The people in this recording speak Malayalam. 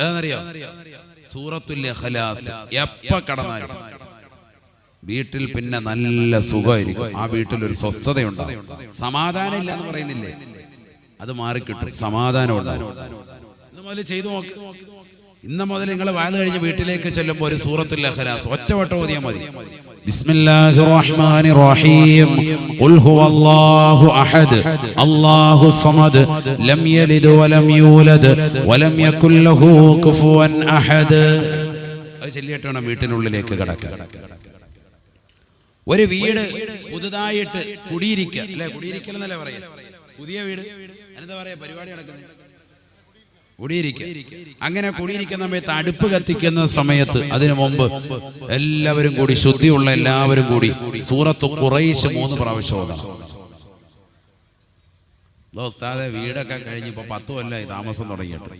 ഏതാണെന്നറിയോ സൂറത്തുൽ ഇഖ്ലാസ്. എപ്പ കടന്നാലും. വീട്ടിൽ പിന്നെ നല്ല സുഖമായിരിക്കും. ആ വീട്ടിൽ ഒരു സ്വസ്ഥതയുണ്ടാവും. സമാധാനം ഇല്ല എന്ന് പറയുന്നില്ലേ? അത് മാറിക്കിട്ടും. സമാധാനം ഉണ്ടാവും. ഇന്ന് മുതൽ ചെയ്തു ഇന്ന് മുതൽ നിങ്ങൾ വാൽ കഴിഞ്ഞ് വീട്ടിലേക്ക് ചെല്ലുമ്പോൾ ഒരു സൂറത്തുൽ ഇഖ്ലാസ്. ഒറ്റ വട്ടം ഓതിയാൽ മതി. بسم الله الرحمن الرحيم قل هو الله أحد الله الصمد لم يلد ولم يولد ولم يكن له كفوا أحد അത് ചൊല്ലിയിട്ട് വേണം വീട്ടിനുള്ളിലേക്ക് കടക്കാൻ ഒരു വീട് പുതുതായിട്ട് കുടിയിരിക്കുക അല്ലെ കുടിയിരിക്കൽ എന്നല്ലേ പറയാ പുതിയ വീട് എന്താ പറയാ പരിപാടി നടക്കുന്നത് കുടിയിരിക്കുക അങ്ങനെ കുടിയിരിക്കുന്ന സമയത്ത് അടുപ്പ് കത്തിക്കുന്ന സമയത്ത് അതിനു മുമ്പ് എല്ലാവരും കൂടി ശുദ്ധിയുള്ള എല്ലാവരും കൂടി സൂറത്ത് കുറേശ് മൂന്ന് പ്രാവശ്യം ഓതണം. ദോസ്താതെ വീടൊക്കെ കഴിഞ്ഞ് ഇപ്പൊ പത്ത് കൊല്ലമായി താമസം തുടങ്ങിയിട്ട്.